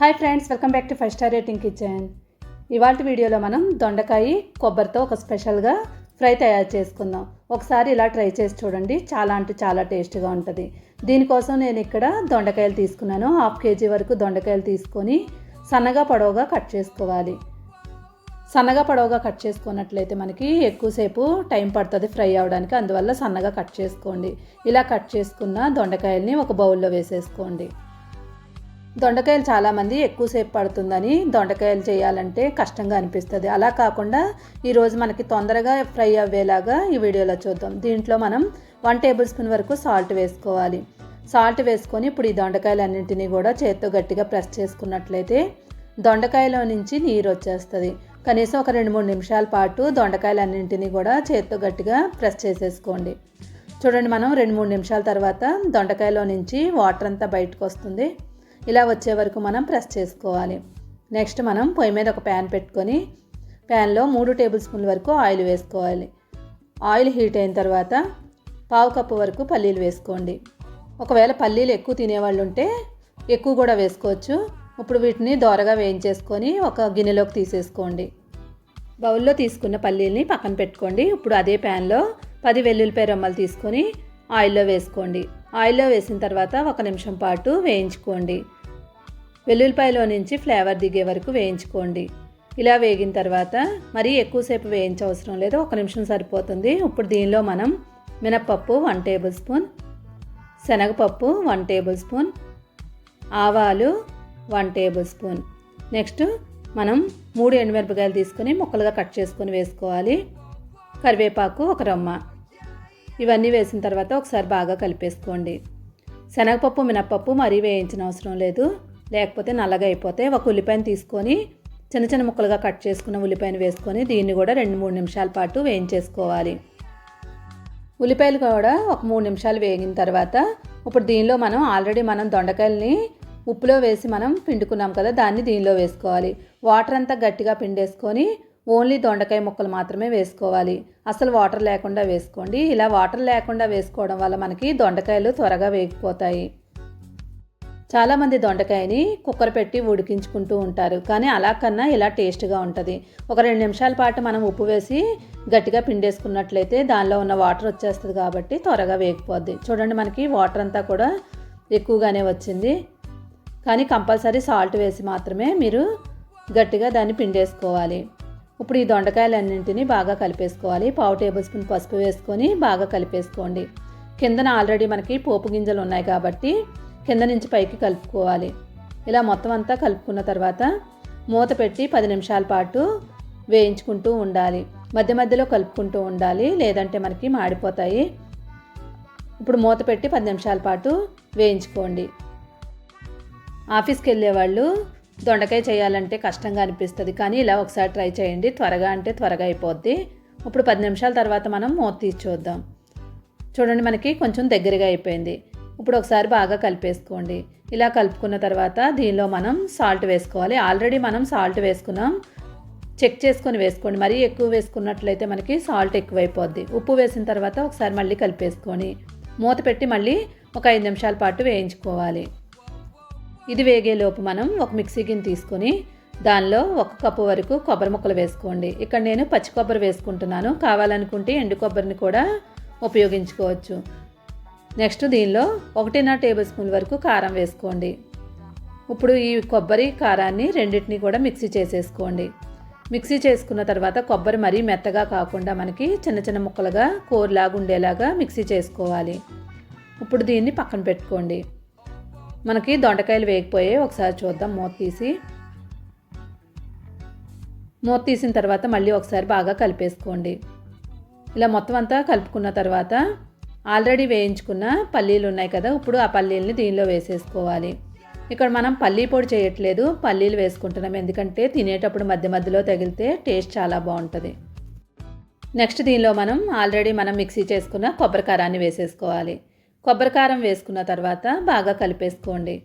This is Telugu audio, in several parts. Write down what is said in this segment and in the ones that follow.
Hi friends welcome back to five star rating kitchen ఇవాళ వీడియోలో మనం దొండకాయ కొబ్బరితో ఒక స్పెషల్గా ఫ్రై తయారు చేసుకుందాం. ఒకసారి ఇలా ట్రై చేసి చూడండి చాలా అంటే చాలా టేస్ట్గా ఉంటుంది. దీనికోసం నేను ఇక్కడ దొండకాయలు తీసుకున్నాను. హాఫ్ కేజీ వరకు దొండకాయలు తీసుకొని సన్నగా పొడవుగా కట్ చేసుకోవాలి. సన్నగా పొడవుగా కట్ చేసుకున్నట్లయితే మనకి ఎక్కువసేపు టైం పడుతుంది ఫ్రై అవ్వడానికి అందువల్ల సన్నగా కట్ చేసుకోండి. ఇలా కట్ చేసుకున్న దొండకాయల్ని ఒక బౌల్లో వేసేసుకోండి. దొండకాయలు చాలామంది ఎక్కువసేపు పడుతుందని దొండకాయలు చేయాలంటే కష్టంగా అనిపిస్తుంది. అలా కాకుండా ఈరోజు మనకి తొందరగా ఫ్రై అవ్వేలాగా ఈ వీడియోలో చూద్దాం. దీంట్లో మనం వన్ టేబుల్ స్పూన్ వరకు సాల్ట్ వేసుకోవాలి. సాల్ట్ వేసుకొని ఇప్పుడు ఈ దొండకాయలన్నింటినీ కూడా చేత్తో గట్టిగా ప్రెస్ చేసుకున్నట్లయితే దొండకాయలో నుంచి నీరు వచ్చేస్తుంది. కనీసం ఒక రెండు మూడు నిమిషాల పాటు దొండకాయలన్నింటినీ కూడా చేత్తో గట్టిగా ప్రెస్ చేసేసుకోండి. చూడండి మనం రెండు మూడు నిమిషాల తర్వాత దొండకాయలో నుంచి వాటర్ అంతా బయటకు వస్తుంది. ఇలా వచ్చే వరకు మనం ప్రెస్ చేసుకోవాలి. నెక్స్ట్ మనం పొయ్యి మీద ఒక ప్యాన్ పెట్టుకొని ప్యాన్లో మూడు టేబుల్ స్పూన్ల వరకు ఆయిల్ వేసుకోవాలి. ఆయిల్ హీట్ అయిన తర్వాత పావు కప్పు వరకు పల్లీలు వేసుకోండి. ఒకవేళ పల్లీలు ఎక్కువ తినేవాళ్ళు ఉంటే ఎక్కువ కూడా వేసుకోవచ్చు. ఇప్పుడు వీటిని దోరగా వేయించేసుకొని ఒక గిన్నెలోకి తీసేసుకోండి. బౌల్లో తీసుకున్న పల్లీల్ని పక్కన పెట్టుకోండి. ఇప్పుడు అదే ప్యాన్లో పది వెల్లుల్లిపాయ రొమ్మలు తీసుకొని ఆయిల్లో వేసుకోండి. ఆయిల్లో వేసిన తర్వాత ఒక నిమిషం పాటు వేయించుకోండి. వెల్లుల్లిపాయలో నుంచి ఫ్లేవర్ దిగే వరకు వేయించుకోండి. ఇలా వేగిన తర్వాత మరీ ఎక్కువసేపు వేయించవసరం లేదు. ఒక నిమిషం సరిపోతుంది. ఇప్పుడు దీనిలో మనం మినప్పప్పు వన్ టేబుల్ స్పూన్ శనగపప్పు వన్ టేబుల్ స్పూన్ ఆవాలు వన్ టేబుల్ స్పూన్. నెక్స్ట్ మనం మూడు ఎండుమిరపకాయలు తీసుకొని ముక్కలుగా కట్ చేసుకొని వేసుకోవాలి. కరివేపాకు ఒక రొమ్మ. ఇవన్నీ వేసిన తర్వాత ఒకసారి బాగా కలిపేసుకోండి. శనగపప్పు మినప్పప్పు మరీ వేయించిన అవసరం లేదు. లేకపోతే నల్లగా అయిపోతే ఒక ఉల్లిపాయను తీసుకొని చిన్న చిన్న ముక్కలుగా కట్ చేసుకున్న ఉల్లిపాయను వేసుకొని దీన్ని కూడా రెండు మూడు నిమిషాల పాటు వేయించేసుకోవాలి. ఉల్లిపాయలు కూడా ఒక మూడు నిమిషాలు వేగిన తర్వాత ఇప్పుడు దీనిలో మనం ఆల్రెడీ మనం దొండకాయలని ఉప్పులో వేసి మనం పిండుకున్నాం కదా దాన్ని దీనిలో వేసుకోవాలి. వాటర్ అంతా గట్టిగా పిండేసుకొని ఓన్లీ దొండకాయ ముక్కలు మాత్రమే వేసుకోవాలి. అసలు వాటర్ లేకుండా వేసుకోండి. ఇలా వాటర్ లేకుండా వేసుకోవడం వల్ల మనకి దొండకాయలు త్వరగా వేగిపోతాయి. చాలామంది దొండకాయని కుక్కర్ పెట్టి ఉడికించుకుంటూ ఉంటారు. కానీ అలా కన్నా ఇలా టేస్ట్గా ఉంటుంది. ఒక రెండు నిమిషాల పాటు మనం ఉప్పు వేసి గట్టిగా పిండేసుకున్నట్లయితే దానిలో ఉన్న వాటర్ వచ్చేస్తుంది కాబట్టి త్వరగా వేగిపోద్ది. చూడండి మనకి వాటర్ అంతా కూడా ఎక్కువగానే వచ్చింది. కానీ కంపల్సరీ సాల్ట్ వేసి మాత్రమే మీరు గట్టిగా దాన్ని పిండేసుకోవాలి. ఇప్పుడు ఈ దొండకాయలన్నింటినీ బాగా కలిపేసుకోవాలి. పావు టేబుల్ స్పూన్ పసుపు వేసుకొని బాగా కలిపేసుకోండి. కిందన ఆల్రెడీ మనకి పోపు గింజలు ఉన్నాయి కాబట్టి కింద నుంచి పైకి కలుపుకోవాలి. ఇలా మొత్తం అంతా కలుపుకున్న తర్వాత మూత పెట్టి పది నిమిషాల పాటు వేయించుకుంటూ ఉండాలి. మధ్య మధ్యలో కలుపుకుంటూ ఉండాలి. లేదంటే మనకి మాడిపోతాయి. ఇప్పుడు మూత పెట్టి పది నిమిషాల పాటు వేయించుకోండి. ఆఫీస్కి వెళ్ళే వాళ్ళు దొండకాయ చేయాలంటే కష్టంగా అనిపిస్తుంది. కానీ ఇలా ఒకసారి ట్రై చేయండి. త్వరగా అంటే త్వరగా అయిపోద్ది. ఇప్పుడు పది నిమిషాల తర్వాత మనం మూత తీసి చూద్దాం. చూడండి మనకి కొంచెం దగ్గరగా అయిపోయింది. ఇప్పుడు ఒకసారి బాగా కలిపేసుకోండి. ఇలా కలుపుకున్న తర్వాత దీనిలో మనం సాల్ట్ వేసుకోవాలి. ఆల్రెడీ మనం సాల్ట్ వేసుకున్నాం. చెక్ చేసుకొని వేసుకోండి. మరీ ఎక్కువ వేసుకున్నట్లయితే మనకి సాల్ట్ ఎక్కువైపోద్ది. ఉప్పు వేసిన తర్వాత ఒకసారి మళ్ళీ కలిపేసుకొని మూత పెట్టి మళ్ళీ ఒక ఐదు నిమిషాల పాటు వేయించుకోవాలి. ఇది వేగేలోపు మనం ఒక మిక్సీ గిన్నె తీసుకొని దానిలో ఒక కప్పు వరకు కొబ్బరి ముక్కలు వేసుకోండి. ఇక్కడ నేను పచ్చి కొబ్బరి వేసుకుంటున్నాను. కావాలనుకుంటే ఎండు కొబ్బరిని కూడా ఉపయోగించుకోవచ్చు. నెక్స్ట్ దీనిలో ఒకటిన్నర టేబుల్ స్పూన్ వరకు కారం వేసుకోండి. ఇప్పుడు ఈ కొబ్బరి కారాన్ని రెండింటిని కూడా మిక్సీ చేసేసుకోండి. మిక్సీ చేసుకున్న తర్వాత కొబ్బరి మరీ మెత్తగా కాకుండా మనకి చిన్న చిన్న ముక్కలుగా కూరలాగా ఉండేలాగా మిక్సీ చేసుకోవాలి. ఇప్పుడు దీన్ని పక్కన పెట్టుకోండి. మనకి దొండకాయలు వేగిపోయాయి. ఒకసారి చూద్దాం. మూత తీసి. మూత తీసిన తర్వాత మళ్ళీ ఒకసారి బాగా కలిపేసుకోండి. ఇలా మొత్తం అంతా కలుపుకున్న తర్వాత ఆల్రెడీ వేయించుకున్న పల్లీలు ఉన్నాయి కదా ఇప్పుడు ఆ పల్లీలని దీనిలో వేసేసుకోవాలి. ఇక్కడ మనం పల్లీ పొడి చేయట్లేదు పల్లీలు వేసుకుంటున్నాం. ఎందుకంటే తినేటప్పుడు మధ్య మధ్యలో తగిలితే టేస్ట్ చాలా బాగుంటుంది. నెక్స్ట్ దీనిలో మనం ఆల్రెడీ మనం మిక్సీ చేసుకున్న కొబ్బరి కారాన్ని వేసేసుకోవాలి. కొబ్బరి కారం వేసుకున్న తర్వాత బాగా కలిపేసుకోండి.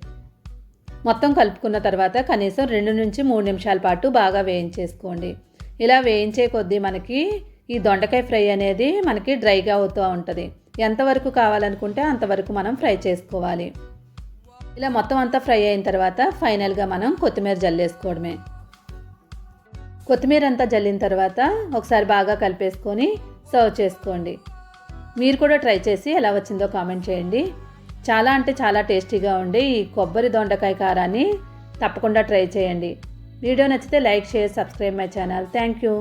మొత్తం కలుపుకున్న తర్వాత కనీసం రెండు నుంచి మూడు నిమిషాల పాటు బాగా వేయించేసుకోండి. ఇలా వేయించే కొద్దీ మనకి ఈ దొండకాయ ఫ్రై అనేది మనకి డ్రైగా అవుతూ ఉంటుంది. ఎంతవరకు కావాలనుకుంటే అంతవరకు మనం ఫ్రై చేసుకోవాలి. ఇలా మొత్తం అంతా ఫ్రై అయిన తర్వాత ఫైనల్గా మనం కొత్తిమీర జల్లేసుకోవడమే. కొత్తిమీర అంతా జల్లిన తర్వాత ఒకసారి బాగా కలిపేసుకొని సర్వ్ చేసుకోండి. మీరు కూడా ట్రై చేసి ఎలా వచ్చిందో కామెంట్ చేయండి. చాలా అంటే చాలా టేస్టీగా ఉండే ఈ కొబ్బరి దొండకాయ కారాన్ని తప్పకుండా ట్రై చేయండి. వీడియో నచ్చితే like share subscribe my channel. Thank you.